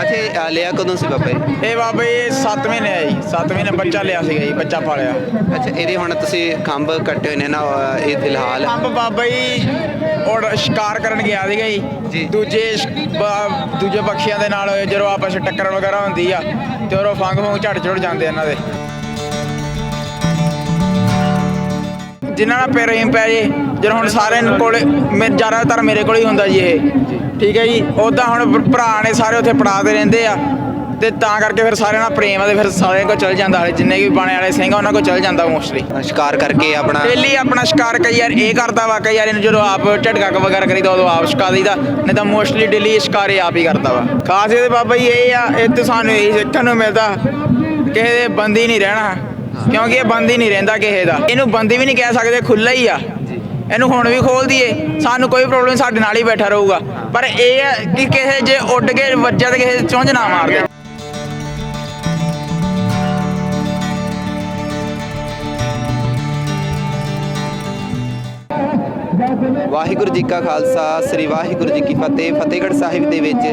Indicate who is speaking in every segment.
Speaker 1: ਅੱਛਾ ਇਹ, ਅ, ਲਿਆ ਕਦੋਂ ਸੀ ਬਾਬਾ ਜੀ?
Speaker 2: ਇਹ ਬਾਬਾ ਜੀ 7 ਮਹੀਨੇ ਆ ਜੀ 7 ਮਹੀਨੇ ਬੱਚਾ ਲਿਆ ਸੀਗਾ ਜੀ ਬੱਚਾ ਪਾਲਿਆ।
Speaker 1: ਅੱਛਾ ਇਹਦੇ ਹੁਣ ਤੁਸੀਂ ਖੰਭ ਕੱਟੇ ਹੋਏ ਨੇ ਨਾ ਅ, ਇਹ ਫਿਲਹਾਲ।
Speaker 2: ਅੰਬ ਬਾਬਾ ਜੀ ਔਰ ਸ਼ਿਕਾਰ ਕਰਨ ਗਿਆ ਸੀਗਾ
Speaker 1: ਜੀ।
Speaker 2: ਜੀ। ਦੂਜੇ ਸ਼- ਬ- ਦੂਜੇ ਪੱਖੀਆਂ ਦੇ ਨਾਲ ਜਦੋਂ ਆਪਸ 'ਚ ਟੱਕਰ ਵਗੈਰਾ ਹੁੰਦੀ ਆ ਤੇ ਉਹ ਫੰਗ ਫੰਗ ਝੜ ਝੜ ਜਾਂਦੇ ਇਹਨਾਂ ਦੇ। ਜਿਨ੍ਹਾਂ ਨਾਲ ਪੇਰੇਮ ਪੈ ਜੇ ਜਦੋਂ ਹੁਣ ਸਾਰਿਆਂ ਨੂੰ ਕੋਲੇ ਮੇ- ਜ਼ਿਆਦਾਤਰ ਮੇਰੇ ਕੋਲ ਹੀ ਹੁੰਦਾ ਜੀ ਇਹ। ਠੀਕ ਹੈ ਜੀ ਉਦਾਂ ਹੁਣ ਭਰਾ ਨੇ ਸਾਰੇ ਉੱਥੇ ਪੜਾਦੇ ਰਹਿੰਦੇ ਆ ਤੇ ਤਾਂ ਕਰਕੇ ਫਿਰ ਸਾਰਿਆਂ ਨਾਲ ਪ੍ਰੇਮ ਆ ਤੇ ਫਿਰ ਸਾਰਿਆਂ ਕੋਲ ਚਲ ਜਾਂਦਾ ਹਾਲੇ ਜਿੰਨੇ ਵੀ ਬਾਣੇ ਵਾਲੇ ਸਿੰਘ ਆ ਉਹਨਾਂ ਕੋਲ ਚਲ ਜਾਂਦਾ ਮੋਸਟਲੀ
Speaker 1: ਸ਼ਿਕਾਰ ਕਰਕੇ ਆਪਣਾ
Speaker 2: ਡੇਲੀ ਆਪਣਾ ਸ਼ਿਕਾਰ ਕਈ ਯਾਰ ਇਹ ਕਰਦਾ ਵਾ ਕਈ ਯਾਰ ਇਹਨੂੰ ਜਦੋਂ ਆਪ ਝਟਕਾ ਵਗੈਰਾ ਕਰੀਦਾ ਉਦੋਂ ਆਪ ਛਕਾ ਦਈਦਾ ਨਹੀਂ ਤਾਂ ਮੋਸਟਲੀ ਡੇਲੀ ਸ਼ਿਕਾਰ ਆਪ ਹੀ ਕਰਦਾ ਵਾ। ਖਾਸ ਇਹਦੇ ਬਾਬਾ ਜੀ ਇਹ ਆ ਇਹ ਤੇ ਸਾਨੂੰ ਇਹ ਸਿੱਖਣ ਨੂੰ ਮਿਲਦਾ ਕਿਸੇ ਦੇ ਬੰਦੀ ਨਹੀਂ ਰਹਿਣਾ ਕਿਉਂਕਿ ਇਹ ਬੰਦੀ ਨਹੀਂ ਰਹਿੰਦਾ ਕਿਸੇ ਦਾ। ਇਹਨੂੰ ਬੰਦੀ ਵੀ ਨਹੀਂ ਕਹਿ ਸਕਦੇ ਖੁੱਲਾ ਹੀ ਆ। ਇਹਨੂੰ ਹੁਣ ਵੀ ਖੋਲ ਦਈਏ। ਸਾਨੂੰ ਕੋਈ ਪ੍ਰੋਬਲਮ ਸਾਡੇ ਨਾਲ ਹੀ ਬੈਠਾ ਰਹੂਗਾ। ਪਰ ਇਹ ਹੈ ਕਿ ਕਿਸੇ ਜੇ ਉੱਡ ਕੇ ਵੱਜਾ ਤੇ ਕਿਸੇ ਚੁੰਝ ਨਾ ਮਾਰ ਦੇ
Speaker 1: ਵਾਹਿਗੁਰੂ ਜੀ ਕਾ ਖਾਲਸਾ, ਸ੍ਰੀ ਵਾਹਿਗੁਰੂ ਜੀ ਕੀ ਫਤਿਹ। ਫਤਿਹਗੜ੍ਹ ਸਾਹਿਬ ਦੇ ਵਿੱਚ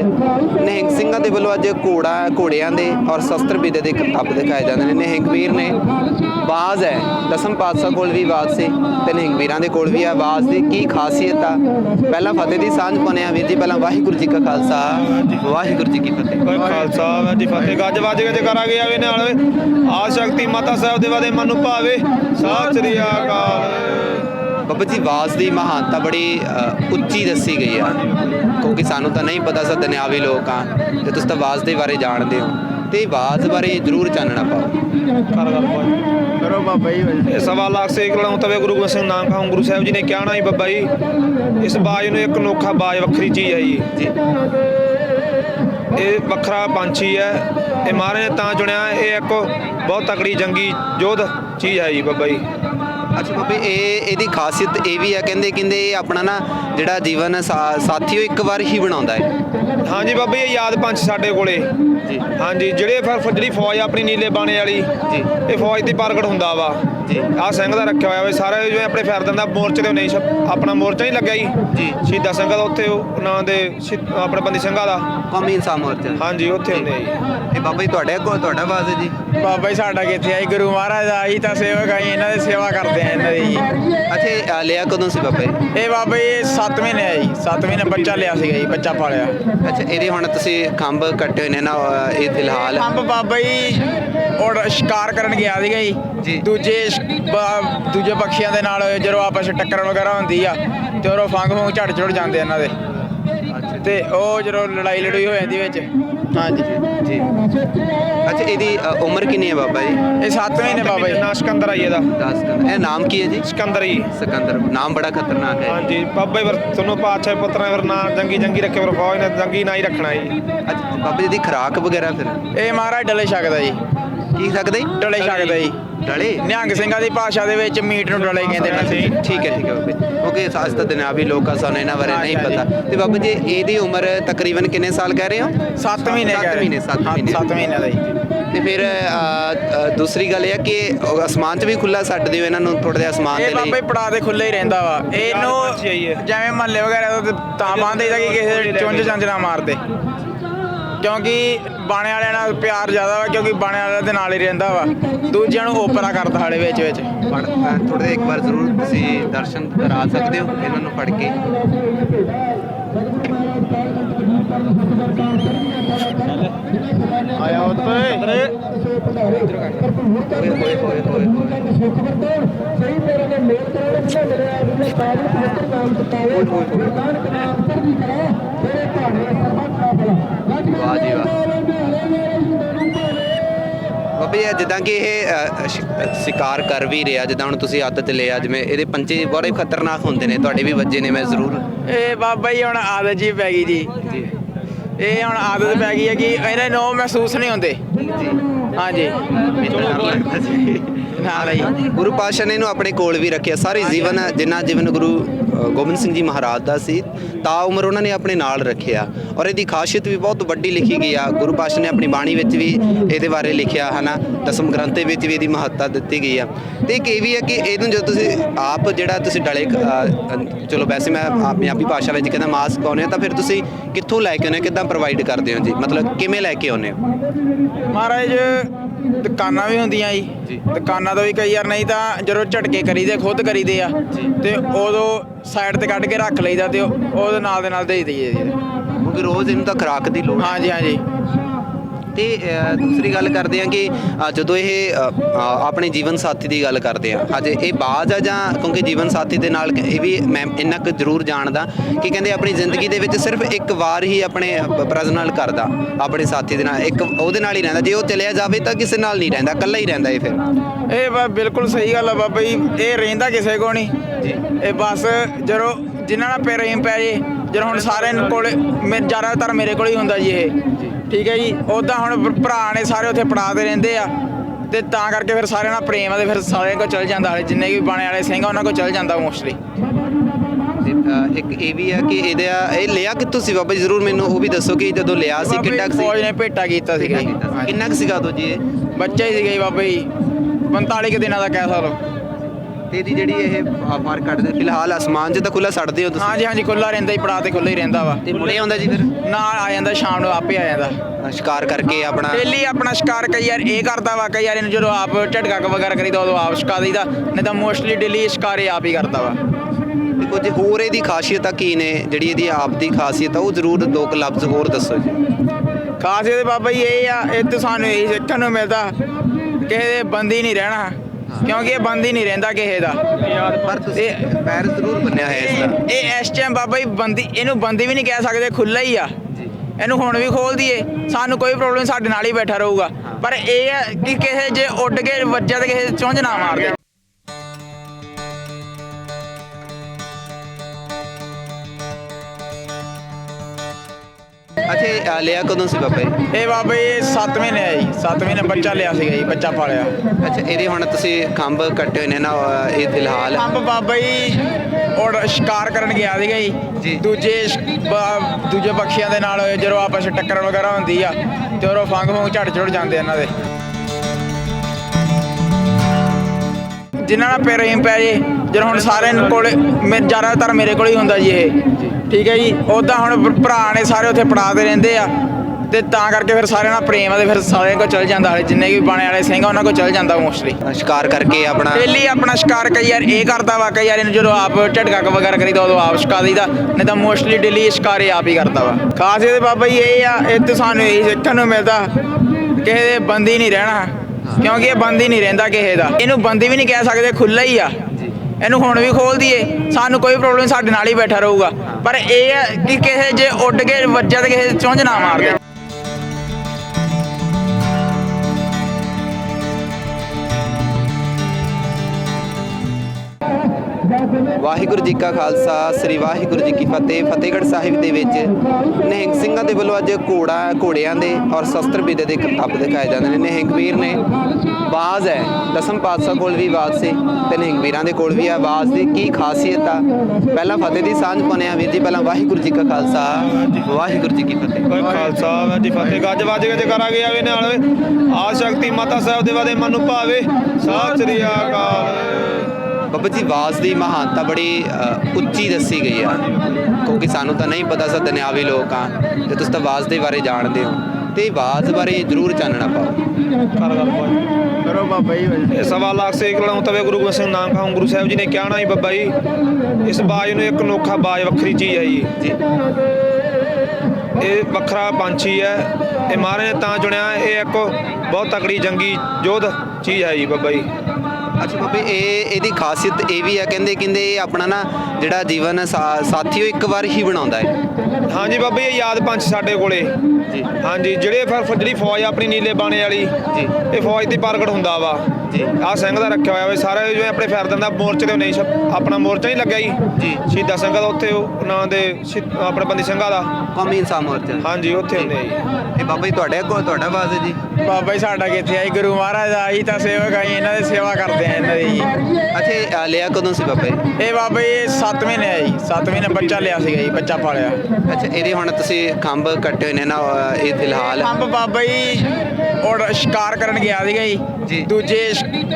Speaker 1: ਨਿਹੰਗ ਸਿੰਘਾਂ ਦੇ ਵੱਲੋਂ ਅੱਜ ਘੋੜਾ, ਘੋੜਿਆਂ ਦੇ ਔਰ ਸ਼ਸਤਰ ਵਿਦਿਆ ਦੇ ਕਿਤਾਬ ਦਿਖਾਏ ਜਾਂਦੇ ਨੇ। ਨਿਹੰਗ ਵੀਰ ਨੇ ਬਾਜ਼ ਹੈ, ਦਸਮ ਪਾਤਸ਼ਾਹ ਕੋਲ ਵੀ ਬਾਜ਼ ਸੀ ਤੇ ਨਿਹੰਗ ਵੀਰਾਂ ਦੇ ਕੋਲ ਵੀ ਹੈ ਬਾਜ਼ ਦੀ ਕੀ ਖਾਸੀਅਤ ਆ। ਪਹਿਲਾਂ ਫਤਿਹ ਦੀ ਸਾਂਝ ਪਾਉਂਦੇ ਆ ਵੀਰ ਜੀ, ਪਹਿਲਾਂ ਵਾਹਿਗੁਰੂ ਜੀ ਕਾ ਖਾਲਸਾ, ਵਾਹਿਗੁਰੂ ਜੀ ਕੀ ਫਤਿਹ।
Speaker 3: ਖਾਲਸਾ, ਵਾਹਿਗੁਰੂ ਜੀ ਫਤਿਹ। ਗੱਜ ਵੱਜ ਕੇ ਕਰਾਂਗੇ ਆਵੇ ਨਾਲ ਆ ਸ਼ਕਤੀ ਮਾਤਾ ਸਾਹਿਬ ਦੇ ਵਾਦੇ ਮਨ ਨੂੰ ਭਾਵੇ। ਸਤਿ ਸ੍ਰੀ ਅਕਾਲ।
Speaker 1: ਬਾਬਾ ਜੀ ਆਵਾਜ਼ ਦੀ ਮਹਾਨਤਾ ਬੜੀ ਉੱਚੀ ਦੱਸੀ ਗਈ ਆ। ਕਿਉਂਕਿ ਸਾਨੂੰ ਤਾਂ ਨਹੀਂ ਪਤਾ ਸਾ ਦੁਨਿਆਵੀ ਲੋਕ ਆ ਤੇ ਤੁਸੀਂ ਤਾਂ ਆਵਾਜ਼ ਦੇ ਬਾਰੇ ਜਾਣਦੇ ਹੋ। ਤੇ ਆਵਾਜ਼ ਬਾਰੇ ਜ਼ਰੂਰ ਚਾਨਣਾ ਪਾਓ।
Speaker 3: ਕਰ ਗੱਲ ਭਾਈ
Speaker 2: ਕਰੋ ਬਾਬਾ ਜੀ
Speaker 3: ਇਹ ਸਵਾ ਲੱਖ ਸੇ ਕਲਾਉ ਤਵੇ ਗੁਰੂ ਗੋਬਿੰਦ ਸਿੰਘ ਨਾਮ ਖਾਂ ਗੁਰੂ ਸਾਹਿਬ ਜੀ ਨੇ ਕਿਹਾ ਨਾ ਜੀ ਬੱਬਾ ਜੀ ਇਸ ਬਾਜ ਨੂੰ ਇੱਕ ਅਨੋਖਾ ਬਾਜ ਵੱਖਰੀ ਚੀਜ਼ ਹੈ ਜੀ।
Speaker 1: ਜੀ।
Speaker 3: ਇਹ ਵੱਖਰਾ ਪੰਛੀ ਹੈ। ਇਹ ਮਹਾਰਾਜ ਨੇ ਤਾਂ ਚੁਣਿਆ ਇਹ ਇੱਕ ਬਹੁਤ ਤਕੜੀ ਜੰਗੀ ਯੋਧ ਚੀਜ਼ ਹੈ ਜੀ ਬੱਬਾ ਜੀ।
Speaker 1: ਅੱਛਾ ਬਾਬੇ ਇਹ ਇਹਦੀ ਖਾਸੀਅਤ ਇਹ ਵੀ ਆ ਕਹਿੰਦੇ ਕਹਿੰਦੇ ਇਹ ਆਪਣਾ ਨਾ ਜਿਹੜਾ ਜੀਵਨ ਸਾ- ਸਾਥੀ ਉਹ ਇੱਕ ਵਾਰ ਹੀ ਬਣਾਉਂਦਾ ਹੈ।
Speaker 3: ਹਾਂਜੀ ਬਾਬਾ ਇਹ ਯਾਦ ਪੰਛ ਸਾਡੇ ਕੋਲੇ।
Speaker 1: ਜੀ।
Speaker 3: ਹਾਂਜੀ ਜਿਹੜੇ ਫਿਰ ਜਿਹੜੀ ਫੌਜ ਆ ਆਪਣੀ ਨੀਲੇ ਬਾਣੇ ਵਾਲੀ
Speaker 1: ਜੀ।
Speaker 3: ਇਹ ਫੌਜ ਦੀ ਪ੍ਰਗਟ ਹੁੰਦਾ ਵਾ।
Speaker 1: ਜੀ
Speaker 3: ਆਹ ਸਿੰਘ ਦਾ ਰੱਖਿਆ ਹੋਇਆ ਵੇ ਸਾਰੇ ਜਿਵੇਂ ਆਪਣੇ ਫਿਰਦਨ ਦਾ ਮੋਰਚੇ ਤੇ ਨਹੀਂ ਆਪਣਾ ਮੋਰਚਾ ਹੀ ਲੱਗਿਆ ਜੀ।
Speaker 1: ਜੀ।
Speaker 3: ਸ਼ਹੀਦਾਂ ਸਿੰਘਾਂ ਦਾ ਉੱਥੇ ਉਹ ਨਾਂ ਦੇ ਸ਼ਹੀਦ- ਆਪਣੇ ਬੰਦੀ ਸਿੰਘਾਂ ਦਾ।
Speaker 1: ਕੌਮੀ ਇਨਸਾਨ ਮੋਰਚਾ।
Speaker 3: ਹਾਂਜੀ ਉੱਥੇ ਹੁੰਦੇ ਆ ਜੀ।
Speaker 1: ਇਹ ਬਾਬਾ ਜੀ ਤੁਹਾਡੇ ਕੋਲ ਤੁਹਾਡਾ ਆਵਾਜ਼ ਹੈ ਜੀ।
Speaker 2: ਬਾਬਾ ਜੀ ਸਾਡਾ ਕਿੱਥੇ ਆਈ ਗੁਰੂ ਮਹਾਰਾਜ ਦਾ ਆਹੀ ਤਾਂ ਸੇਵਕ ਆਈ ਇਹਨਾਂ ਦੀ ਸੇਵਾ ਕਰਦੇ ਆ ਇਹਨਾਂ ਦੀ ਜੀ।
Speaker 1: ਅੱਛਾ ਇਹ, ਅ, ਲਿਆ ਕਦੋਂ ਸੀ ਬਾਬਾ ਜੀ?
Speaker 2: ਇਹ ਬਾਬਾ ਜੀ 7 ਮਹੀਨੇ ਆ ਜੀ। 7 ਮਹੀਨੇ ਬੱਚਾ ਲਿਆ ਸੀਗਾ ਜੀ ਬੱਚਾ ਪਾਲਿਆ।
Speaker 1: ਅੱਛਾ ਇਹਦੇ ਹੁਣ ਤੁਸੀਂ ਖੰਭ ਕੱਟੇ ਹੋਏ ਨੇ ਨਾ ਅ, ਇਹ ਫਿਲਹਾਲ।
Speaker 2: ਅੰਬ ਬਾਬਾ ਜੀ ਔਰ ਸ਼ਿਕਾਰ ਕਰਨ ਗਿਆ ਸੀਗਾ
Speaker 1: ਜੀ।
Speaker 2: ਜੀ। ਦੂਜੇ ਬ- ਦੂਜੇ ਪੱਖੀਆਂ ਦੇ ਨਾਲ ਜਦੋਂ ਆਪਸ 'ਚ ਟੱਕਰ ਵਗੈਰਾ ਹੁੰਦੀ ਆ ਤੇ ਉਹ ਫੰਗ ਫੰਗ ਝੜ ਝੜ ਜਾਂਦੇ ਇਹਨਾਂ ਦੇ। ਤੇ ਉਹ ਜਦੋਂ ਲੜਾਈ ਲੜੂਈ ਹੋ ਜਾਂਦੀ ਵਿੱਚ। ਹਾਂਜੀ।
Speaker 1: ਜੀ। ਅੱਛਾ ਇਹਦੀ ਅ, ਉਮਰ ਕਿੰਨੀ ਹੈ ਬਾਬਾ ਜੀ?
Speaker 2: ਇਹ 7 ਮਹੀਨੇ ਬਾਬਾ ਜੀ।
Speaker 3: ਨਾਂ ਸਿਕੰਦਰ ਆਈ ਇਹਦਾ।
Speaker 1: 10 ਇਹ ਨਾਮ ਕੀ ਹੈ ਜੀ?
Speaker 3: ਸਿਕੰਦਰ। ਜੀ
Speaker 1: ਸਿਕੰਦਰ। ਨਾਮ ਬੜਾ ਖਤਰਨਾਕ ਹੈ।
Speaker 3: ਹਾਂਜੀ ਬਾਬਾ ਜੀ ਫਿਰ ਤੁਹਾਨੂੰ ਪਾਤਸ਼ਾਹ ਪੁੱਤਰਾਂ ਫਿਰ ਨਾਂ ਜੰਗੀ ਜੰਗੀ ਰੱਖੇ ਫਿਰ ਫੌਜ ਨੇ ਜੰਗੀ ਨਾਂ ਹੀ ਰੱਖਣਾ ਜੀ।
Speaker 1: ਅੱਛਾ ਬਾਬਾ ਜੀ ਦੀ ਖਰਾਕ ਵਗੈਰਾ ਫਿਰ?
Speaker 2: ਇਹ ਮਹਾਰਾਜ ਡਲੇ ਛਕਦਾ ਜੀ।
Speaker 1: ਕੀ ਸਕਦੇ
Speaker 2: ਡਲੇ ਛਕਦਾ ਜੀ।
Speaker 1: ਡਲੇ?
Speaker 2: ਨਿਹੰਗ ਸਿੰਘਾਂ ਦੀ ਭਾਸ਼ਾ ਦੇ ਵਿੱਚ ਮੀਟ ਨੂੰ ਡਲੇ ਕਹਿੰਦੇ ਨੇ
Speaker 1: ਠੀਕ ਹੈ ਠੀਕ ਹੈ ਬਾਬਾ ਜੀ। ਕਿਉਂਕਿ ਸਾਸ ਤਾਂ ਦੁਨਿਆਵੀ ਲੋਕਾਂ ਸਾਨੂੰ ਇਹਨਾਂ ਬਾਰੇ ਨਹੀਂ ਪਤਾ। ਤੇ ਬਾਬਾ ਜੀ ਇਹਦੀ ਉਮਰ ਤਕਰੀਬਨ ਕਿੰਨੇ ਸਾਲ ਕਹਿ ਰਹੇ ਹੋ?
Speaker 2: 7 ਮਹੀਨੇ ਕਹਿ ਰਹੇ।
Speaker 1: ਮਹੀਨੇ, ਸੱਤ
Speaker 2: ਹਾਂ,
Speaker 1: ਮਹੀਨੇ।
Speaker 2: ਸੱਤ ਮਹੀਨੇ ਦਾ ਜੀ।
Speaker 1: ਤੇ ਫਿਰ ਦੂਸਰੀ ਗੱਲ ਇਹ ਹੈ ਕਿ ਅਸਮਾਨ 'ਚ ਵੀ ਖੁੱਲਾ ਛੱਡ ਦਿਓ ਇਹਨਾਂ ਨੂੰ ਥੋੜਾ ਜਿਹਾ ਅਸਮਾਨ
Speaker 2: ਇਹ
Speaker 1: ਦੇ
Speaker 2: ਬਾਬਾ
Speaker 1: ਲਈ
Speaker 2: ਹੀ ਪੜਾ ਦੇ ਖੁੱਲੇ ਹੀ ਰਹਿੰਦਾ ਵਾ। ਇਹਨੂੰ। ਜਿਵੇਂ ਮਹੱਲੇ ਵਗੈਰਾ ਤੋਂ ਤਾਂ ਬੰਦੇ ਦਾ ਕਿ ਕਿਸੇ ਚੁੰਝ ਚੰਜ ਨਾ ਮਾਰਦੇ ਕਿਉਂਕਿ ਬਾਣੇ ਵਾਲਿਆਂ ਨਾਲ ਪਿਆਰ ਜ਼ਿਆਦਾ ਵਾ, ਕਿਉਂਕਿ ਬਾਣੇ ਵਾਲਿਆਂ ਦੇ ਨਾਲ ਹੀ ਰਹਿੰਦਾ ਵਾ। ਦੂਜਿਆਂ ਨੂੰ ਓਪਰਾ ਕਰਦਾ ਹਾਲੇ ਵਿੱਚ ਵਿੱਚ।
Speaker 1: ਥੋੜਾ ਜਿਹਾ ਇੱਕ ਵਾਰ ਜ਼ਰੂਰ ਤੁਸੀਂ ਦਰਸ਼ਨ ਕਰਾ ਸਕਦੇ ਹੋ, ਇਹਨਾਂ ਨੂੰ ਪੜ੍ਹ ਕੇ।
Speaker 3: ਆਇਆ ਉੱਤੇ।
Speaker 1: ਓਏ ਹੋਏ ਹੋਏ ਹੋਏ ਹੋਏ ਵਾਹ ਜੀ ਵਾਹ ਬਾਬੇ ਇਹ ਜਿੱਦਾਂ ਕਿ ਇਹ ਸ਼ਿਕਾਰ ਕਰ ਵੀ ਰਿਹਾ ਜਿੱਦਾਂ ਹੁਣ ਤੁਸੀਂ ਆਦਤ ਲਿਆ ਜਿਵੇਂ ਇਹਦੇ ਪੰਜੇ ਬੜੇ ਖਤਰਨਾਕ ਹੁੰਦੇ ਨੇ ਤੁਹਾਡੇ ਵੀ ਵੱਜੇ ਨੇ ਮੈਂ ਜ਼ਰੂਰ
Speaker 2: ਇਹ ਬਾਬਾ ਜੀ ਹੁਣ ਆਦਤ ਜੀ ਪੈ ਗਈ ਜੀ।
Speaker 1: ਜੀ।
Speaker 2: ਇਹ ਹੁਣ ਆਦਤ ਪੈ ਗਈ ਹੈ ਕਿ ਇਹਨੇ ਨੋ ਮਹਿਸੂਸ ਨਹੀਂ ਹੁੰਦੇ। ਹਾਂਜੀ। ਨਾਲ ਹੀ
Speaker 1: ਗੁਰੂ ਪਾਤਸ਼ਾਹ ਨੇ ਇਹਨੂੰ ਆਪਣੇ ਕੋਲ ਵੀ ਰੱਖਿਆ। ਸਾਰੇ ਜੀਵਨ, ਜਿੰਨਾ ਜੀਵਨ ਗੁਰੂ ਗੋਬਿੰਦ ਸਿੰਘ ਜੀ ਮਹਾਰਾਜ ਦਾ ਸੀ, ਤਾਂ ਉਮਰ ਉਹਨਾਂ ਨੇ ਆਪਣੇ ਨਾਲ ਰੱਖਿਆ। ਔਰ ਇਹਦੀ ਖਾਸੀਅਤ ਵੀ ਬਹੁਤ ਵੱਡੀ ਲਿਖੀ ਗਈ ਆ। ਗੁਰੂ ਪਾਤਸ਼ਾਹ ਨੇ ਆਪਣੀ ਬਾਣੀ ਵਿੱਚ ਵੀ ਇਹਦੇ ਬਾਰੇ ਲਿਖਿਆ, ਹਨਾ? ਦਸਮ ਗ੍ਰੰਥ ਦੇ ਵਿੱਚ ਵੀ ਇਹਦੀ ਮਹੱਤਤਾ ਦਿੱਤੀ ਗਈ ਆ। ਤੇ ਇੱਕ ਇਹ ਵੀ ਹੈ ਕਿ ਇਹਨੂੰ ਜਦੋਂ ਤੁਸੀਂ ਆਪ ਜਿਹੜਾ ਤੁਸੀਂ ਡਲੇ ਚਲੋ ਵੈਸੇ ਮੈਂ ਆ- ਪੰਜਾਬੀ ਭਾਸ਼ਾ ਵਿੱਚ ਕਹਿੰਦਾ ਮਾਸਕ ਪਾਉਂਦੇ ਹੋ ਤਾਂ ਫਿਰ ਤੁਸੀਂ ਕਿੱਥੋਂ ਲੈ ਕੇ ਆਉਂਦੇ ਹੋ? ਕਿੱਦਾਂ ਪ੍ਰੋਵਾਈਡ ਕਰਦੇ ਹੋ ਜੀ? ਮਤਲਬ ਕਿਵੇਂ ਲੈ ਕੇ ਆਉਂਦੇ ਹੋ?
Speaker 2: ਮਹਾਰਾਜ ਦੁਕਾਨਾਂ ਵੀ ਹੁੰਦੀਆਂ ਜੀ। ਦੁਕਾਨਾਂ ਤੋਂ ਵੀ ਕਈ ਵਾਰ ਨਹੀਂ ਤਾਂ ਜਦੋਂ ਝਟਕੇ ਕਰੀਦੇ ਖੁਦ ਕਰੀਦੇ ਆ। ਤੇ ਉਦੋਂ ਸਾਈਡ ਤੇ ਕੱਢ ਕੇ ਰੱਖ ਲਈਦਾ ਤੇ ਉਹ- ਉਹਦੇ ਨਾਲ ਦੇ ਨਾਲ ਦੇ ਦਈਏ ਜੀ।
Speaker 1: ਕਿਉਂਕਿ ਰੋਜ਼ ਇਹਨੂੰ ਤਾਂ ਖੁਰਾਕ ਦੀ ਲੋੜ
Speaker 2: ਹਾਂਜੀ ਹਾਂਜੀ।
Speaker 1: ਤੇ ਦੂਸਰੀ ਗੱਲ ਕਰਦੇ ਹਾਂ ਕਿ ਜਦੋਂ ਇਹ ਆਪਣੇ ਜੀਵਨ ਸਾਥੀ ਦੀ ਗੱਲ ਕਰਦੇ ਆ ਹਜੇ ਇਹ ਬਾਜ਼ ਆ ਜਾਂ ਕਿਉਂਕਿ ਜੀਵਨ ਸਾਥੀ ਦੇ ਨਾਲ ਇਹ ਵੀ ਮੈਂ ਇੰਨਾ ਕੁ ਜ਼ਰੂਰ ਜਾਣਦਾ ਕਿ ਕਹਿੰਦੇ ਆਪਣੀ ਜ਼ਿੰਦਗੀ ਦੇ ਵਿੱਚ ਸਿਰਫ ਇੱਕ ਵਾਰ ਹੀ ਆਪਣੇ ਪ੍ਰੈਜ਼ਨ ਨਾਲ ਕਰਦਾ ਆਪਣੇ ਸਾਥੀ ਦੇ ਨਾਲ ਇੱਕ ਉਹਦੇ ਨਾਲ ਹੀ ਰਹਿੰਦਾ ਜੇ ਉਹ ਚਲਿਆ ਜਾਵੇ ਤਾਂ ਕਿਸੇ ਨਾਲ ਨਹੀਂ ਰਹਿੰਦਾ ਇਕੱਲਾ ਹੀ ਰਹਿੰਦਾ ਇਹ ਫਿਰ।
Speaker 2: ਇਹ ਬਾ ਬਿਲਕੁਲ ਸਹੀ ਗੱਲ ਆ ਬਾਬਾ ਜੀ ਇਹ ਰਹਿੰਦਾ ਕਿਸੇ ਕੋ ਨਹੀਂ।
Speaker 1: ਜੀ।
Speaker 2: ਇਹ ਬਸ ਜਦੋਂ ਜਿਨ੍ਹਾਂ ਨਾਲ ਪ੍ਰੇਮ ਪੈ ਜੇ ਜਦੋਂ ਹੁਣ ਸਾਰਿਆਂ ਕੋਲੇ ਜ਼ਿਆਦਾਤਰ ਮੇਰੇ ਕੋਲ ਹੀ ਹੁੰਦਾ ਜੀ ਇਹ। ਠੀਕ ਹੈ ਜੀ ਉਦਾਂ ਹੁਣ ਭਰਾ ਨੇ ਸਾਰੇ ਉੱਥੇ ਪੜਾਦੇ ਰਹਿੰਦੇ ਆ ਤੇ ਤਾਂ ਕਰਕੇ ਫਿਰ ਸਾਰਿਆਂ ਨਾਲ ਪ੍ਰੇਮ ਆ ਤੇ ਫਿਰ ਸਾਰਿਆਂ ਕੋਲ ਚਲ ਜਾਂਦਾ ਹਾਲੇ ਜਿੰਨੇ ਵੀ ਬਾਣੇ ਵਾਲੇ ਸਿੰਘ ਆ ਉਹਨਾਂ ਕੋਲ ਚਲ ਜਾਂਦਾ ਮੋਸਟਲੀ
Speaker 1: ਤੇ, ਅ, ਇੱਕ ਇਹ ਵੀ ਹੈ ਕਿ ਇਹਦਾ ਇਹ ਲਿਆ ਕਿੱਥੋਂ ਸੀ ਬਾਬਾ ਜੀ? ਜ਼ਰੂਰ ਮੈਨੂੰ ਉਹ ਵੀ ਦੱਸੋ ਕਿ ਜਦੋਂ ਲਿਆ ਸੀ ਕਿੱਡਾ ਕੁ
Speaker 2: ਫੌਜ
Speaker 1: ਸੀ
Speaker 2: ਨੇ ਭੇਟਾ ਕੀਤਾ ਸੀਗਾ ਜੀ।
Speaker 1: ਕਿੰਨਾ ਕੁ ਸੀਗਾ ਉਦੋਂ ਜੀ ਇਹ?
Speaker 2: ਬੱਚਾ ਹੀ ਸੀਗਾ ਜੀ ਬਾਬਾ ਜੀ 45 ਕੁ ਦਿਨਾਂ ਦਾ ਕਹਿ ਸਕਦਾ
Speaker 1: ਤੇ ਇਹਦੀ ਜਿਹੜੀ ਇਹ ਮਾਰ ਕੱਢਦੇ ਫਿਲਹਾਲ ਅਸਮਾਨ 'ਚ ਤਾਂ ਖੁੱਲਾ ਛੱਡਦੇ ਹੋ ਤੁਸੀਂ?
Speaker 2: ਹਾਂਜੀ ਹਾਂਜੀ ਖੁੱਲਾ ਰਹਿੰਦਾ ਹੀ ਪੜਾ ਤੇ ਖੁੱਲਾ ਹੀ ਰਹਿੰਦਾ ਵਾ।
Speaker 1: ਤੇ ਮੁੜੇ ਆਉਂਦਾ ਜੀ ਫਿਰ?
Speaker 2: ਨਾਲ ਆ ਜਾਂਦਾ ਸ਼ਾਮ ਨੂੰ ਆਪੇ ਆ ਜਾਂਦਾ।
Speaker 1: ਸ਼ਿਕਾਰ ਕਰਕੇ ਆਪਣਾ
Speaker 2: ਡੇਲੀ ਆਪਣਾ ਸ਼ਿਕਾਰ ਕਈ ਯਾਰ ਇਹ ਕਰਦਾ ਵਾ ਕਈ ਯਾਰ ਇਹਨੂੰ ਜਦੋਂ ਆਪ ਝਟਕਾ ਵਗੈਰਾ ਕਰੀਦਾ ਉਦੋਂ ਆਪ ਛਕਾ ਦਈਦਾ ਨਹੀਂ ਤਾਂ ਮੋਸਟਲੀ ਡੇਲੀ ਸ਼ਿਕਾਰ ਇਹ ਆਪ ਹੀ ਕਰਦਾ ਵਾ।
Speaker 1: ਤੇ ਕੁਝ ਹੋਰ ਇਹਦੀ ਖਾਸੀਅਤਾਂ ਕੀ ਨੇ? ਜਿਹੜੀ ਇਹਦੀ ਆਪ ਦੀ ਖਾਸੀਅਤ ਆ ਉਹ ਜ਼ਰੂਰ ਦੋ ਕੁ ਲਫ਼ਜ਼ ਹੋਰ ਦੱਸੋ ਜੀ।
Speaker 2: ਖਾਸ ਇਹਦੇ ਬਾਬਾ ਜੀ ਇਹ ਆ ਇਹ ਤੋਂ ਸਾਨੂੰ ਇਹ ਸਿੱਖਣ ਨੂੰ ਮਿਲਦਾ ਕਿਸੇ ਦੇ ਬੰਦੀ ਨਹੀਂ ਰਹਿਣਾ। ਕਿਉਂਕਿ ਇਹ ਬੰਦੀ ਨਹੀਂ ਰਹਿੰਦਾ ਕਿਸੇ ਦਾ।
Speaker 1: ਪਰ ਤੁਸੀਂ ਪੈਰ ਜ਼ਰੂਰ ਬੰਨਿਆ ਹੈ ਇਸ ਦਾ
Speaker 2: ਇਹ ਇਸ ਟਾਈਮ ਬਾਬਾ ਜੀ ਬੰਦੀ ਇਹਨੂੰ ਬੰਦੀ ਵੀ ਨਹੀਂ ਕਹਿ ਸਕਦੇ ਖੁੱਲਾ ਹੀ ਆ। ਇਹਨੂੰ ਹੁਣ ਵੀ ਖੋਲ ਦਈਏ। ਸਾਨੂੰ ਕੋਈ ਪ੍ਰੋਬਲਮ ਸਾਡੇ ਨਾਲ ਹੀ ਬੈਠਾ ਰਹੂਗਾ। ਪਰ ਇਹ ਆ ਕਿ ਕਿਸੇ ਜੇ ਉੱਡ ਕੇ ਵੱਜਿਆ ਤੇ ਕਿਸੇ ਚੁੰਝ ਨਾ ਮਾਰ ਦੇ।
Speaker 1: ਅੱਛਾ ਇਹ, ਅ, ਲਿਆ ਕਦੋਂ ਸੀ ਬਾਬਾ ਜੀ?
Speaker 2: ਇਹ ਬਾਬਾ ਜੀ 7 ਮਹੀਨੇ ਆ ਜੀ। 7 ਮਹੀਨੇ ਬੱਚਾ ਲਿਆ ਸੀਗਾ ਜੀ ਬੱਚਾ ਪਾਲਿਆ।
Speaker 1: ਅੱਛਾ ਇਹਦੇ ਹੁਣ ਤੁਸੀਂ ਖੰਭ ਕੱਟੇ ਹੋਏ ਨੇ ਨਾ ਅ, ਇਹ ਫਿਲਹਾਲ।
Speaker 2: ਅੰਬ ਬਾਬਾ ਜੀ ਔਰ ਸ਼ਿਕਾਰ ਕਰਨ ਗਿਆ ਸੀਗਾ
Speaker 1: ਜੀ।
Speaker 2: ਜੀ। ਦੂਜੇ ਸ਼- ਬ- ਦੂਜੇ ਪਕਸ਼ੀਆਂ ਦੇ ਨਾਲ ਜਦੋਂ ਆਪਸ ਟੱਕਰ ਵਗੈਰਾ ਹੁੰਦੀ ਆ ਤੇ ਉਹ ਫੰਗ ਫੰਗ ਝੜ ਝੜ ਜਾਂਦੇ ਇਹਨਾਂ ਦੇ। ਜਿਨ੍ਹਾਂ ਨਾਲ ਪ੍ਰੇਮ ਪੈ ਜੇ ਜਦੋਂ ਹੁਣ ਸਾਰਿਆਂ ਕੋਲੇ ਮੇ ਜ਼ਿਆਦਾਤਰ ਮੇਰੇ ਕੋਲ ਹੀ ਹੁੰਦਾ ਜੀ ਇਹ। ਠੀਕ ਹੈ ਜੀ ਉਦਾਂ ਹੁਣ ਭਰਾ ਨੇ ਸਾਰੇ ਉੱਥੇ ਪੜਾਦੇ ਰਹਿੰਦੇ ਆ ਤੇ ਤਾਂ ਕਰਕੇ ਫਿਰ ਸਾਰਿਆਂ ਨਾਲ ਪ੍ਰੇਮ ਆ ਤੇ ਫਿਰ ਸਾਰਿਆਂ ਕੋਲ ਚਲ ਜਾਂਦਾ ਹਾਲੇ ਜਿੰਨੇ ਵੀ ਬਾਣੇ ਵਾਲੇ ਸਿੰਘ ਆ ਉਹਨਾਂ ਕੋਲ ਚਲ ਜਾਂਦਾ ਮੋਸਟਲੀ
Speaker 1: ਸ਼ਿਕਾਰ ਕਰਕੇ ਆਪਣਾ
Speaker 2: ਡੇਲੀ ਆਪਣਾ ਸ਼ਿਕਾਰ ਕਈ ਯਾਰ ਇਹ ਕਰਦਾ ਵਾ ਕਈ ਯਾਰ ਇਹਨੂੰ ਜਦੋਂ ਆਪ ਝਟਕਾ ਵਗੈਰਾ ਕਰੀਦਾ ਉਦੋਂ ਆਪ ਛਕਾ ਦਈਦਾ ਨਹੀਂ ਤਾਂ ਮੋਸਟਲੀ ਡੇਲੀ ਸ਼ਿਕਾਰ ਇਹ ਆਪ ਹੀ ਕਰਦਾ ਵਾ। ਖਾਸ ਇਹਦੇ ਬਾਬਾ ਜੀ ਇਹ ਆ ਇਹ ਤੋਂ ਸਾਨੂੰ ਇਹ ਸਿੱਖਣ ਨੂੰ ਮਿਲਦਾ ਕਿਸੇ ਦੇ ਬੰਦੀ ਨਹੀਂ ਰਹਿਣਾ ਕਿਉਂਕਿ ਇਹ ਬੰਦੀ ਨਹੀਂ ਰਹਿੰਦਾ ਕਿਸੇ ਦਾ। ਇਹਨੂੰ ਬੰਦੀ ਵੀ ਨਹੀਂ ਕਹਿ ਸਕਦੇ ਖੁੱਲਾ ਹੀ ਆ। ਇਹਨੂੰ ਹੁਣ ਵੀ ਖੋਲ ਦਈਏ, ਸਾਨੂੰ ਕੋਈ ਪ੍ਰੋਬਲਮ ਸਾਡੇ ਨਾਲ ਹੀ ਬੈਠਾ ਰਹੂਗਾ। ਪਰ ਇਹ ਆ ਕਿ ਕਿਸੇ ਜੇ ਉੱਡ ਕੇ ਵੱਜਿਆ ਤੇ ਕਿਸੇ ਚੁੰਝ ਨਾ ਮਾਰ ਦੇ
Speaker 1: ਵਾਹਿਗੁਰੂ ਜੀ ਕਾ ਖਾਲਸਾ, ਸ੍ਰੀ ਵਾਹਿਗੁਰੂ ਜੀ ਕੀ ਫਤਿਹ। ਫਤਿਹਗੜ੍ਹ ਸਾਹਿਬ ਦੇ ਵਿੱਚ ਨਿਹੰਗ ਸਿੰਘਾਂ ਦੇ ਵੱਲੋਂ ਅੱਜ ਘੋੜਾ, ਘੋੜਿਆਂ ਦੇ ਔਰ ਸ਼ਸਤਰ ਵਿਦੇ ਦੇ ਕਰਤੱਵ ਦਿਖਾਏ ਜਾਂਦੇ ਨੇ। ਨਿਹੰਗ ਵੀਰ ਨੇ ਬਾਜ਼ ਹੈ, ਦਸਮ ਪਾਤਸ਼ਾਹ ਕੋਲ ਵੀ ਬਾਜ਼ ਸੀ ਤੇ ਨਿਹੰਗ ਵੀਰਾਂ ਦੇ ਕੋਲ ਵੀ ਹੈ ਬਾਜ਼ ਦੀ ਕੀ ਖਾਸੀਅਤ ਆ। ਪਹਿਲਾਂ ਫਤਿਹ ਦੀ ਸਾਂਝ ਪਾਉਂਦੇ ਆ ਵੀਰ ਜੀ, ਪਹਿਲਾਂ ਵਾਹਿਗੁਰੂ ਜੀ ਕਾ ਖਾਲਸਾ, ਵਾਹਿਗੁਰੂ ਜੀ ਕੀ ਫਤਿਹ।
Speaker 3: ਖਾਲਸਾ, ਵਾਹਿਗੁਰੂ ਜੀ ਫਤਿਹ। ਗੱਜ ਵੱਜ ਕੇ ਜਕਰਾਂਗੇ ਆਵੇ ਨਾਲ ਆ ਸ਼ਕਤੀ ਮਾਤਾ ਸਾਹਿਬ ਦੇ ਵਾਦੇ ਮਨ ਨੂੰ ਭਾਵੇ। ਸਤਿ ਸ੍ਰੀ ਅਕਾਲ।
Speaker 1: ਬਾਬਾ ਜੀ ਆਵਾਜ਼ ਦੀ ਮਹਾਨਤਾ ਬੜੀ ਉੱਚੀ ਦੱਸੀ ਗਈ ਆ। ਕਿਉਂਕਿ ਸਾਨੂੰ ਤਾਂ ਨਹੀਂ ਪਤਾ ਸਾ ਦੁਨਿਆਵੀ ਲੋਕ ਆ ਤੇ ਤੁਸੀਂ ਤਾਂ ਆਵਾਜ਼ ਦੇ ਬਾਰੇ ਜਾਣਦੇ ਹੋ। ਤੇ ਆਵਾਜ਼ ਬਾਰੇ ਜ਼ਰੂਰ ਚਾਨਣਾ ਪਾਓ।
Speaker 3: ਬਾਈ
Speaker 2: ਕਰੋ ਬਾਬਾ ਜੀ।
Speaker 3: ਇਹ ਸਵਾ ਲੱਖ ਸੇਕ ਲਾਉਂ ਤਵੇ ਗੁਰੂ ਗੋਬਿੰਦ ਸਿੰਘ ਨਾਮ ਖਾਂ ਗੁਰੂ ਸਾਹਿਬ ਜੀ ਨੇ ਕਿਹਾ ਨਾ ਜੀ ਬੱਬਾ ਜੀ ਇਸ ਬਾਜ ਨੂੰ ਇੱਕ ਅਨੋਖਾ ਬਾਜ ਵੱਖਰੀ ਚੀਜ਼ ਹੈ ਜੀ।
Speaker 1: ਜੀ।
Speaker 3: ਇਹ ਵੱਖਰਾ ਪੰਛੀ ਹੈ। ਇਹ ਮਹਾਰਾਜ ਨੇ ਤਾਂ ਚੁਣਿਆ ਇਹ ਇੱਕ ਬਹੁਤ ਤਕੜੀ ਜੰਗੀ ਯੋਧ ਚੀਜ਼ ਹੈ ਜੀ ਬੱਬਾ ਜੀ।
Speaker 1: ਅੱਛਾ ਬਾਬੇ ਇਹ ਇਹਦੀ ਖਾਸੀਅਤ ਇਹ ਵੀ ਆ ਕਹਿੰਦੇ ਕਹਿੰਦੇ ਇਹ ਆਪਣਾ ਨਾ ਜਿਹੜਾ ਜੀਵਨ ਸਾ- ਸਾਥੀ ਉਹ ਇੱਕ ਵਾਰ ਹੀ ਬਣਾਉਂਦਾ ਹੈ।
Speaker 3: ਹਾਂਜੀ ਬਾਬਾ ਜੀ ਇਹ ਯਾਦ ਪੰਛ ਸਾਡੇ ਕੋਲੇ।
Speaker 1: ਜੀ।
Speaker 3: ਹਾਂਜੀ ਜਿਹੜੇ ਫਿਰ ਜਿਹੜੀ ਫੌਜ ਆ ਆਪਣੀ ਨੀਲੇ ਬਾਣੇ ਵਾਲੀ
Speaker 1: ਜੀ।
Speaker 3: ਇਹ ਫੌਜ ਤੇ ਪ੍ਰਗਟ ਹੁੰਦਾ ਵਾ।
Speaker 1: ਜੀ।
Speaker 3: ਆਹ ਸਿੰਘ ਦਾ ਰੱਖਿਆ ਹੋਇਆ ਵਾ ਸਾਰੇ ਜਿਵੇਂ ਆਪਣੇ ਫਿਰਦਨ ਦਾ ਮੋਰਚੇ ਤੇ ਨਹੀਂ ਆਪਣਾ ਮੋਰਚਾ ਨਹੀਂ ਲੱਗਿਆ ਜੀ।
Speaker 1: ਜੀ।
Speaker 3: ਸ਼ਹੀਦਾਂ ਸਿੰਘ ਦਾ ਉੱਥੇ ਉਹ ਨਾਂ ਦੇ ਸ਼ਹੀਦ- ਆਪਣੇ ਬੰਦੀ ਸਿੰਘਾਂ ਦਾ।
Speaker 1: ਕੌਮੀ ਇਨਸਾਨ ਮੋਰਚਾ।
Speaker 3: ਹਾਂਜੀ ਉੱਥੇ ਹੁੰਦੇ ਆ ਜੀ।
Speaker 1: ਇਹ ਬਾਬਾ ਜੀ ਤੁਹਾਡੇ ਕੋਲ ਤੁਹਾਡਾ ਹੈ ਜੀ।
Speaker 2: ਬਾਬਾ ਜੀ ਸਾਡਾ ਕਿੱਥੇ ਆਈ ਗੁਰੂ ਮਹਾਰਾਜ ਦਾ ਹੀ ਤਾਂ ਸੇਵਕ ਆਈ ਇਹਨਾਂ ਦੀ ਸੇਵਾ ਕਰਦੇ ਆ ਇਹਨਾਂ ਦੀ ਜੀ।
Speaker 1: ਅੱਛਾ ਇਹ, ਅ, ਲਿਆ ਕਦੋਂ ਸੀ ਬਾਬਾ ਜੀ?
Speaker 2: ਇਹ ਬਾਬਾ ਜੀ 7 ਮਹੀਨੇ ਆ ਜੀ। 7 ਮਹੀਨੇ ਬੱਚਾ ਲਿਆ ਸੀਗਾ ਜੀ ਬੱਚਾ ਪਾਲਿਆ।
Speaker 1: ਅੱਛਾ ਇਹਦੇ ਹੁਣ ਤੁਸੀਂ ਖੰਭ ਕੱਟੇ ਹੋਏ ਨੇ ਨਾ ਅ, ਇਹ ਫਿਲਹਾਲ।
Speaker 2: ਅੰਬ ਬਾਬਾ ਜੀ ਔਰ ਸ਼ਿਕਾਰ ਕਰਨ ਗਿਆ ਸੀਗਾ
Speaker 1: ਜੀ।
Speaker 2: ਦੂਜੇ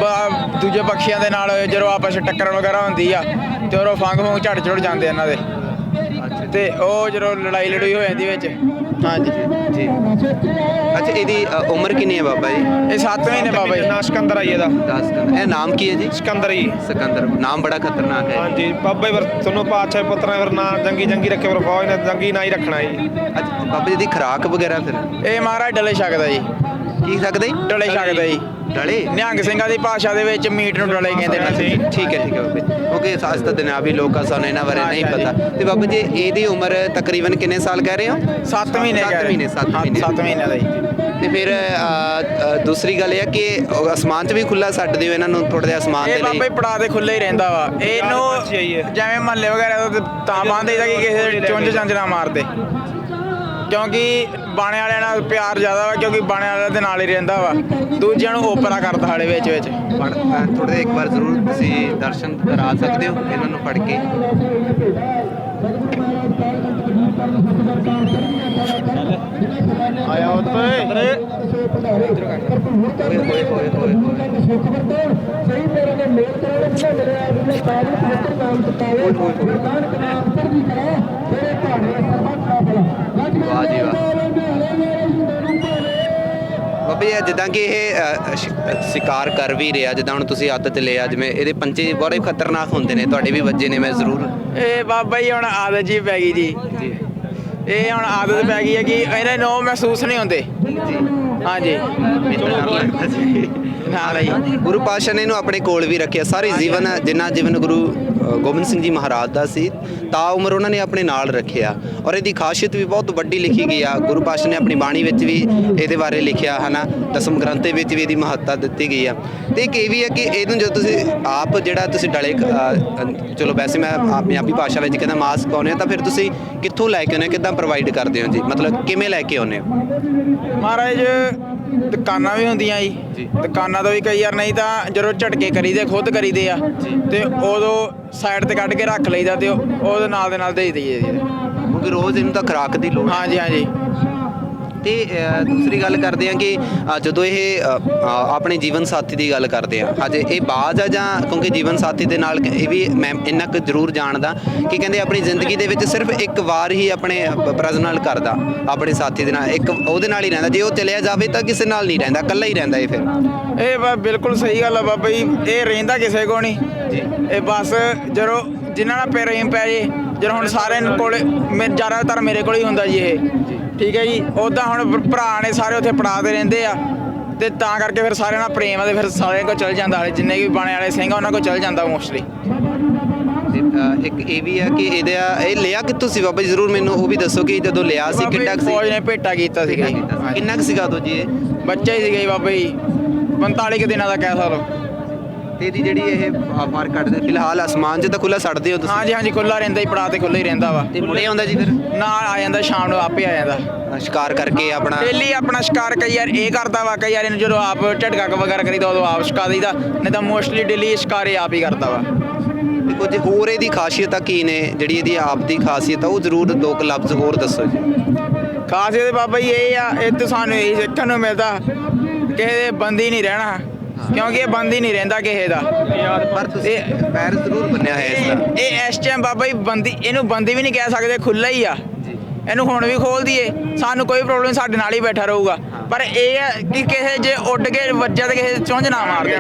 Speaker 2: ਬ- ਦੂਜੇ ਪੱਖੀਆਂ ਦੇ ਨਾਲ ਜਦੋਂ ਆਪਸ 'ਚ ਟੱਕਰ ਵਗੈਰਾ ਹੁੰਦੀ ਆ ਤੇ ਉਹ ਫੰਗ ਫੰਗ ਝੜ ਝੜ ਜਾਂਦੇ ਇਹਨਾਂ ਦੇ। ਤੇ ਉਹ ਜਦੋਂ ਲੜਾਈ ਲੜੂਈ ਹੋ ਜਾਂਦੀ ਵਿੱਚ। ਹਾਂਜੀ
Speaker 1: ਜੀ ਅੱਛਾ ਇਹਦੀ ਅ, ਉਮਰ ਕਿੰਨੀ ਹੈ ਬਾਬਾ ਜੀ?
Speaker 2: ਇਹ 7 ਮਹੀਨੇ ਬਾਬਾ ਜੀ।
Speaker 3: ਨਾ ਸਿਕੰਦਰ ਆਈ ਇਹਦਾ।
Speaker 1: 10 ਇਹ ਨਾਮ ਕੀ ਹੈ ਜੀ?
Speaker 3: ਸਿਕੰਦਰ ਜੀ।
Speaker 1: ਸਿਕੰਦਰ। ਨਾਮ ਬੜਾ ਖਤਰਨਾਕ ਹੈ
Speaker 3: ਹਾਂਜੀ ਬਾਬਾ ਜੀ ਫਿਰ ਤੁਹਾਨੂੰ ਪਾਤਸ਼ਾਹ ਪੁੱਤਰਾਂ ਫਿਰ ਨਾ ਜੰਗੀ ਜੰਗੀ ਰੱਖੇ ਫਿਰ ਫੌਜ ਨੇ ਜੰਗੀ ਨਾ ਹੀ ਰੱਖਣਾ ਜੀ।
Speaker 1: ਅੱਛਾ ਬਾਬਾ ਜੀ ਦੀ ਖੁਰਾਕ ਵਗੈਰਾ ਫਿਰ?
Speaker 2: ਇਹ ਮਹਾਰਾਜ ਡਲੇ ਛਕਦਾ ਜੀ।
Speaker 1: ਕੀ ਸਕਦੇ? ਜੀ
Speaker 2: ਡਲੇ। ਛਕਦਾ ਜੀ।
Speaker 1: ਡਲੇ।
Speaker 2: ਨਿਹੰਗ ਸਿੰਘਾਂ ਦੀ ਭਾਸ਼ਾ ਦੇ ਵਿੱਚ ਮੀਟ ਨੂੰ ਡਲੇ ਕਹਿੰਦੇ ਨੇ
Speaker 1: ਠੀਕ ਹੈ ਠੀਕ ਹੈ ਬਾਬਾ ਜੀ। ਕਿਉਂਕਿ ਅੱਜ ਤਾਂ ਦਿਨਾਬੀ ਲੋਕਾਂ ਸਾਨੂੰ ਇਹਨਾਂ ਬਾਰੇ ਨਹੀਂ ਪਤਾ। ਤੇ ਬਾਬਾ ਜੀ ਇਹਦੀ ਉਮਰ ਤਕਰੀਬਨ ਕਿੰਨੇ ਸਾਲ ਕਹਿ ਰਹੇ ਹੋ?
Speaker 2: 7 ਮਹੀਨੇ
Speaker 1: ਸੱਤ ਮਹੀਨੇ, ਸੱਤ ਮਹੀਨੇ।
Speaker 2: 7 ਮਹੀਨੇ ਦਾ ਜੀ।
Speaker 1: ਤੇ ਫਿਰ ਦੂਸਰੀ ਗੱਲ ਇਹ ਆ ਕਿ ਅਸਮਾਨ 'ਚ ਵੀ ਖੁੱਲਾ ਛੱਡ ਦਿਓ ਇਹਨਾਂ ਨੂੰ ਥੋੜਾ ਜਿਹਾ ਅਸਮਾਨ ਦੇ
Speaker 2: ਬਾਬਾ
Speaker 1: ਲਈ।
Speaker 2: ਹੀ ਪੜਾ ਦੇ ਖੁੱਲੇ ਹੀ ਰਹਿੰਦਾ ਵਾ। ਇਹਨੂੰ ਜਿਵੇਂ ਮਹੱਲੇ ਵਗੈਰਾ ਤੋਂ ਬੰਦੇ ਦਾ ਕਿ ਕਿਸੇ ਚੁੰਝ ਚੰਜ ਨਾ ਮਾਰਦੇ। ਕਿਉਂਕਿ ਬਾਣੇ ਵਾਲਿਆਂ ਨਾਲ ਪਿਆਰ ਜ਼ਿਆਦਾ ਵਾ ਕਿਉਂਕਿ ਬਾਣੇ ਵਾਲਿਆਂ ਦੇ ਨਾਲ ਹੀ ਰਹਿੰਦਾ ਵਾ। ਦੂਜਿਆਂ ਨੂੰ ਓਪਰਾ ਕਰਦਾ ਹਾਲੇ ਵਿੱਚ ਵਿੱਚ।
Speaker 1: ਥੋੜੇ ਇੱਕ ਵਾਰ ਜ਼ਰੂਰ ਤੁਸੀਂ ਦਰਸ਼ਨ ਕਰਾ ਸਕਦੇ ਹੋ ਇਹਨਾਂ ਨੂੰ ਪੜ ਕੇ।
Speaker 3: ਆਇਆ ਉੱਤੇ
Speaker 1: ਹੋਏ ਹੋਏ ਹੋਏ ਹੋਏ ਹੋਏ ਵਾਹ ਜੀ ਵਾਹ। ਬਾਬਾ ਜੀ ਜਿੱਦਾਂ ਕਿ ਇਹ ਸ਼ਿਕਾਰ ਕਰ ਵੀ ਰਿਹਾ ਜਿੱਦਾਂ ਹੁਣ ਤੁਸੀਂ ਆਦਤ ਲਿਆ ਜਿਵੇਂ ਇਹਦੇ ਪੰਚੇ ਬੜੇ ਖਤਰਨਾਕ ਹੁੰਦੇ ਨੇ ਤੁਹਾਡੇ ਵੀ ਵੱਜੇ ਨੇ ਮੈਂ ਜ਼ਰੂਰ
Speaker 2: ਇਹ ਬਾਬਾ ਜੀ ਹੁਣ ਆਦਤ ਜੀ ਪੈ ਗਈ ਜੀ। ਇਹ ਹੁਣ ਆਦਤ ਪੈ ਗਈ ਹੈ ਕਿ ਇਹਨੇ ਨੋ ਮਹਿਸੂਸ ਨਹੀਂ ਹੁੰਦੇ।
Speaker 1: ਜੀ।
Speaker 2: ਹਾਂਜੀ। ਨਾਲ ਜੀ।
Speaker 1: ਗੁਰੂ ਪਾਤਸ਼ਾਹ ਨੇ ਇਹਨੂੰ ਆਪਣੇ ਕੋਲ ਵੀ ਰੱਖਿਆ ਸਾਰੇ ਜੀਵਨ ਜਿੰਨਾ ਜੀਵਨ ਗੁਰੂ ਗੋਬਿੰਦ ਸਿੰਘ ਜੀ ਮਹਾਰਾਜ ਦਾ ਸੀ, ਤਾਂ ਉਮਰ ਉਹਨਾਂ ਨੇ ਆਪਣੇ ਨਾਲ ਰੱਖਿਆ। ਔਰ ਇਹਦੀ ਖਾਸੀਅਤ ਵੀ ਬਹੁਤ ਵੱਡੀ ਲਿਖੀ ਗਈ ਆ। ਗੁਰੂ ਪਾਤਸ਼ਾਹ ਨੇ ਆਪਣੀ ਬਾਣੀ ਵਿੱਚ ਵੀ ਇਹਦੇ ਬਾਰੇ ਲਿਖਿਆ, ਹਨਾ? ਦਸਮ ਗ੍ਰੰਥੇ ਵਿੱਚ ਵੀ ਇਹਦੀ ਮਹੱਤਤਾ ਦਿੱਤੀ ਗਈ ਆ। ਤੇ ਇੱਕ ਇਹ ਵੀ ਹੈ ਕਿ ਇਹਨੂੰ ਜਦੋਂ ਤੁਸੀਂ ਆਪ ਜਿਹੜਾ ਤੁਸੀਂ ਡਲੇ ਚਲੋ ਵੈਸੇ ਮੈਂ ਆਪ- ਪੰਜਾਬੀ ਭਾਸ਼ਾ ਵਿੱਚ ਕਹਿੰਦਾ ਮਾਸਕ ਪਾਉਂਦੇ ਹੋ ਤਾਂ ਫਿਰ ਤੁਸੀਂ ਕਿੱਥੋਂ ਲੈ ਕੇ ਆਉਂਦੇ ਹੋ? ਕਿੱਦਾਂ ਪ੍ਰੋਵਾਈਡ ਕਰਦੇ ਹੋ ਜੀ? ਮਤਲਬ ਕਿਵੇਂ ਲੈ ਕੇ ਆਉਂਦੇ ਹੋ?
Speaker 2: ਮਹਾਰਾਜ ਦੁਕਾਨਾਂ ਵੀ ਹੁੰਦੀਆਂ
Speaker 1: ਜੀ।
Speaker 2: ਦੁਕਾਨਾਂ ਤੋਂ ਵੀ ਕਈ ਵਾਰ ਨਹੀਂ ਤਾਂ ਜਦੋਂ ਝਟਕੇ ਕਰੀਦੇ ਖੁਦ ਕਰੀਦੇ ਆ। ਤੇ ਉਦੋਂ ਸਾਈਡ ਤੇ ਕੱਢ ਕੇ ਰੱਖ ਲਈਦਾ ਤੇ ਉਹ- ਉਹਦੇ ਨਾਲ ਦੇ ਨਾਲ ਦੇ ਦਈਏ ਜੀ।
Speaker 1: ਕਿਉਂਕਿ ਰੋਜ਼ ਇਹਨੂੰ ਤਾਂ ਖੁਰਾਕ ਦੀ ਲੋੜ
Speaker 2: ਹਾਂਜੀ ਹਾਂਜੀ।
Speaker 1: ਤੇ ਦੂਸਰੀ ਗੱਲ ਕਰਦੇ ਹਾਂ ਕਿ ਜਦੋਂ ਇਹ ਆਪਣੇ ਜੀਵਨ ਸਾਥੀ ਦੀ ਗੱਲ ਕਰਦੇ ਆ ਅੱਜ ਇਹ ਬਾਜ਼ ਆ ਜਾਂ ਕਿਉਂਕਿ ਜੀਵਨ ਸਾਥੀ ਦੇ ਨਾਲ ਇਹ ਵੀ ਮੈਂ ਇੰਨਾ ਕੁ ਜ਼ਰੂਰ ਜਾਣਦਾ ਕਿ ਕਹਿੰਦੇ ਆਪਣੀ ਜ਼ਿੰਦਗੀ ਦੇ ਵਿੱਚ ਸਿਰਫ ਇੱਕ ਵਾਰ ਹੀ ਆਪਣੇ ਪ੍ਰਜ਼ਨ ਨਾਲ ਕਰਦਾ ਆਪਣੇ ਸਾਥੀ ਦੇ ਨਾਲ ਇੱਕ ਉਹਦੇ ਨਾਲ ਹੀ ਰਹਿੰਦਾ ਜੇ ਉਹ ਚਲਿਆ ਜਾਵੇ ਤਾਂ ਕਿਸੇ ਨਾਲ ਨਹੀਂ ਰਹਿੰਦਾ ਇਕੱਲਾ ਹੀ ਰਹਿੰਦਾ ਇਹ ਫਿਰ।
Speaker 2: ਇਹ ਬਿਲਕੁਲ ਸਹੀ ਗੱਲ ਆ ਬਾਬਾ ਜੀ ਇਹ ਰਹਿੰਦਾ ਕਿਸੇ ਕੋ ਨਹੀਂ।
Speaker 1: ਜੀ।
Speaker 2: ਇਹ ਬਸ ਜਦੋਂ ਜਿਨ੍ਹਾਂ ਨਾਲ ਪ੍ਰੇਮ ਪੈ ਜੇ ਜਦੋਂ ਹੁਣ ਸਾਰਿਆਂ ਕੋਲ ਜ਼ਿਆਦਾਤਰ ਮੇਰੇ ਕੋਲ ਹੀ ਹੁੰਦਾ ਜੀ ਇਹ। ਠੀਕ ਹੈ ਜੀ ਉਦਾਂ ਹੁਣ ਭਰ- ਨੇ ਸਾਰੇ ਉੱਥੇ ਪੜਾਦੇ ਰਹਿੰਦੇ ਆ ਤੇ ਤਾਂ ਕਰਕੇ ਫਿਰ ਸਾਰਿਆਂ ਨਾਲ ਪ੍ਰੇਮ ਆ ਤੇ ਫਿਰ ਸਾਰਿਆਂ ਕੋਲ ਚਲ ਜਾਂਦਾ ਹਾਲੇ ਜਿੰਨੇ ਵੀ ਬਾਣੇ ਵਾਲੇ ਸਿੰਘ ਆ ਉਹਨਾਂ ਕੋਲ ਚਲ ਜਾਂਦਾ ਮੋਸਟਲੀ
Speaker 1: ਤੇ, ਇੱਕ ਇਹ ਵੀ ਹੈ ਕਿ ਇਹਦਾ ਇਹ ਲਿਆ ਕਿੱਥੋਂ ਸੀ ਬਾਬਾ ਜੀ? ਜ਼ਰੂਰ ਮੈਨੂੰ ਉਹ ਵੀ ਦੱਸੋ ਕਿ ਜਦੋਂ ਲਿਆ ਸੀ ਕਿੰਨਾ ਕੁ
Speaker 2: ਫੌਜ
Speaker 1: ਸੀ
Speaker 2: ਨੇ ਭੇਟਾ ਕੀਤਾ ਸੀਗਾ।
Speaker 1: ਕਿੰਨਾ ਕੁ ਸੀਗਾ ਉਦੋਂ ਜੀ
Speaker 2: ਬੱਚਾ ਹੀ ਸੀਗਾ ਜੀ ਬਾਬਾ ਜੀ 45 ਕੁ ਦਿਨਾਂ ਦਾ ਕਹਿ ਸਕਦਾ
Speaker 1: ਤੇ ਇਹਦੀ ਜਿਹੜੀ ਇਹ ਮਾਰ ਕੱਢਦੇ ਫਿਲਹਾਲ ਅਸਮਾਨ 'ਚ ਤਾਂ ਖੁੱਲਾ ਛੱਡਦੇ ਹੋ ਤੁਸੀਂ?
Speaker 2: ਹਾਂਜੀ ਹਾਂਜੀ ਖੁੱਲਾ ਰਹਿੰਦਾ ਹੀ ਪੜਾ ਤੇ ਖੁੱਲਾ ਹੀ ਰਹਿੰਦਾ ਵਾ।
Speaker 1: ਤੇ ਮੁੜੇ ਆਉਂਦਾ ਜੀ ਫਿਰ?
Speaker 2: ਨਾਲ ਆ ਜਾਂਦਾ ਸ਼ਾਮ ਨੂੰ ਆਪੇ ਆ ਜਾਂਦਾ।
Speaker 1: ਸ਼ਿਕਾਰ ਕਰਕੇ ਆਪਣਾ
Speaker 2: ਡੇਲੀ ਆਪਣਾ ਸ਼ਿਕਾਰ ਕਈ ਯਾਰ ਇਹ ਕਰਦਾ ਵਾ ਕਈ ਯਾਰ ਇਹਨੂੰ ਜਦੋਂ ਆਪ ਝਟਕਾ ਵਗੈਰਾ ਕਰੀਦਾ ਉਦੋਂ ਆਪ ਛਕਾ ਦਈਦਾ ਨਹੀਂ ਤਾਂ ਮੋਸਟਲੀ ਡੇਲੀ ਸ਼ਿਕਾਰ ਇਹ ਆਪ ਹੀ ਕਰਦਾ ਵਾ।
Speaker 1: ਤੇ ਕੁਝ ਹੋਰ ਇਹਦੀ ਖਾਸੀਅਤਾਂ ਕੀ ਨੇ? ਜਿਹੜੀ ਇਹਦੀ ਆਪ ਦੀ ਖਾਸੀਅਤ ਆ ਉਹ ਜ਼ਰੂਰ ਦੋ ਕੁ ਲਫ਼ਜ਼ ਹੋਰ ਦੱਸੋ ਜੀ।
Speaker 2: ਖਾਸ ਇਹਦੇ ਬਾਬਾ ਜੀ ਇਹ ਆ ਇਹ ਤੋਂ ਸਾਨੂੰ ਇਹ ਸਿੱਖਣ ਨੂੰ ਮਿਲਦਾ ਕਿਸੇ ਦੇ ਬੰਦੀ ਨਹੀਂ ਰਹਿਣਾ। ਕਿਉਂਕਿ ਇਹ ਬੰਦੀ ਨਹੀਂ ਰਹਿੰਦਾ ਕਿਸੇ ਦਾ।
Speaker 1: ਪਰ ਤੁਸੀਂ ਪੈਰ ਜ਼ਰੂਰ ਬੰਨਿਆ ਹੈ ਇਸ ਦਾ
Speaker 2: ਇਹ ਇਸ ਟਾਈਮ ਬਾਬਾ ਜੀ ਬੰਦੀ ਇਹਨੂੰ ਬੰਦੀ ਵੀ ਨਹੀਂ ਕਹਿ ਸਕਦੇ ਖੁੱਲਾ ਹੀ ਆ। ਇਹਨੂੰ ਹੁਣ ਵੀ ਖੋਲ ਦਈਏ। ਸਾਨੂੰ ਕੋਈ ਪ੍ਰੋਬਲਮ ਸਾਡੇ ਨਾਲ ਹੀ ਬੈਠਾ ਰਹੂਗਾ। ਪਰ ਇਹ ਹੈ ਕਿ ਕਿਸੇ ਜੇ ਉੱਡ ਕੇ ਵੱਜਿਆ ਤੇ ਕਿਸੇ ਚੁੰਝ ਨਾ ਮਾਰ ਦੇ